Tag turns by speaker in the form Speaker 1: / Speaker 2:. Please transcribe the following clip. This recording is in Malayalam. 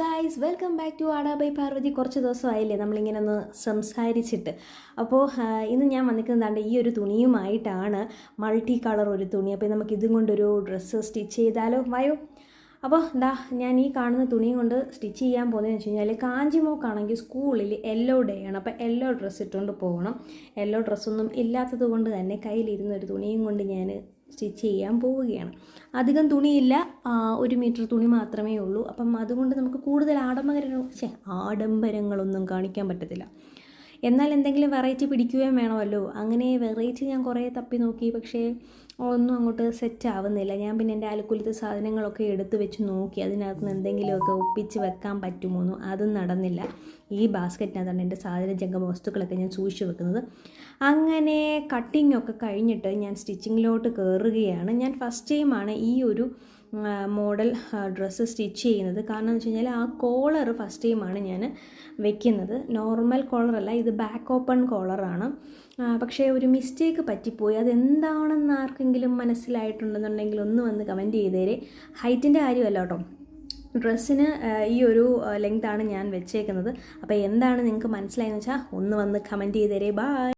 Speaker 1: Guys welcome back to Aada by Parvathi കുറച്ച് ദിവസമായില്ലേ നമ്മളിങ്ങനെ ഒന്ന് സംസാരിച്ചിട്ട് അപ്പോൾ ഇന്ന് ഞാൻ വന്നിരിക്കുന്നതാണ്ട് ഈ ഒരു തുണിയുമായിട്ടാണ്. മൾട്ടി കളർ ഒരു തുണി. അപ്പോൾ നമുക്ക് ഇതും കൊണ്ടൊരു ഡ്രസ്സ് സ്റ്റിച്ച് ചെയ്താലോ? വായോ? അപ്പോൾ എന്താ ഞാൻ ഈ കാണുന്ന തുണിയും കൊണ്ട് സ്റ്റിച്ച് ചെയ്യാൻ പോകുന്നതെന്ന് വെച്ച് കഴിഞ്ഞാൽ കാഞ്ചിമോക്കാണെങ്കിൽ സ്കൂളിൽ യെല്ലോ ഡേ ആണ്. അപ്പോൾ യെല്ലോ ഡ്രസ്സ് ഇട്ടുകൊണ്ട് പോകണം. യെല്ലോ ഡ്രസ്സൊന്നും ഇല്ലാത്തത് കൊണ്ട് തന്നെ കയ്യിലിരുന്ന ഒരു തുണിയും കൊണ്ട് ഞാൻ സ്റ്റിച്ച് ചെയ്യാൻ പോവുകയാണ്. അധികം തുണിയില്ല. ഒരു മീറ്റർ തുണി മാത്രമേ ഉള്ളൂ. അപ്പം അതുകൊണ്ട് നമുക്ക് കൂടുതൽ ആഡംബര ഛെ, ആഡംബരങ്ങളൊന്നും കാണിക്കാൻ പറ്റത്തില്ല. എന്നാൽ എന്തെങ്കിലും വെറൈറ്റി പിടിക്കുകയും വേണമല്ലോ. അങ്ങനെ വെറൈറ്റി ഞാൻ കുറേ തപ്പി നോക്കി. പക്ഷേ ഒന്നും അങ്ങോട്ട് സെറ്റ് ആവുന്നില്ല. ഞാൻ പിന്നെ എന്റെ അലക്കുലത്തെ സാധനങ്ങളൊക്കെ എടുത്തു വെച്ച് നോക്കി. അതിനകത്ത് നിന്ന് എന്തെങ്കിലുമൊക്കെ ഒപ്പിച്ച് വെക്കാൻ പറ്റുമോന്നും അതും നടന്നില്ല. ഈ ബാസ്ക്കറ്റിനകത്താണ് എന്റെ സാധന ജംഗമ വസ്തുക്കളൊക്കെ ഞാൻ സൂക്ഷിച്ച് വെക്കുന്നത്. അങ്ങനെ കട്ടിംഗ് ഒക്കെ കഴിഞ്ഞിട്ട് ഞാൻ സ്റ്റിച്ചിങ്ങിലോട്ട് കയറുകയാണ് ഞാൻ ഫസ്റ്റ് ടൈമാണ് ഈ ഒരു മോഡൽ ഡ്രസ്സ് സ്റ്റിച്ച് ചെയ്യുന്നത്. കാരണം എന്ന് വെച്ച് കഴിഞ്ഞാൽ ആ കോളർ ഫസ്റ്റ് ടൈമാണ് ഞാൻ വെക്കുന്നത്. നോർമൽ കോളറല്ല ഇത് ബാക്ക് ഓപ്പൺ കോളറാണ് പക്ഷേ ഒരു മിസ്റ്റേക്ക് പറ്റിപ്പോയി. അതെന്താണെന്ന് ആർക്കെങ്കിലും മനസ്സിലായിട്ടുണ്ടെന്നുണ്ടെങ്കിൽ ഒന്ന് വന്ന് കമന്റ് ചെയ്തേരെ. ഹൈറ്റിന്റെ കാര്യമല്ല കേട്ടോ. ഡ്രസ്സിന് ഈ ഒരു ലെങ്താണ് ഞാൻ വെച്ചേക്കുന്നത്. അപ്പോൾ എന്താണ് നിങ്ങൾക്ക് മനസ്സിലായെന്ന് വെച്ചാൽ ഒന്ന് വന്ന് കമന്റ് ചെയ്തേരെ. ബായ്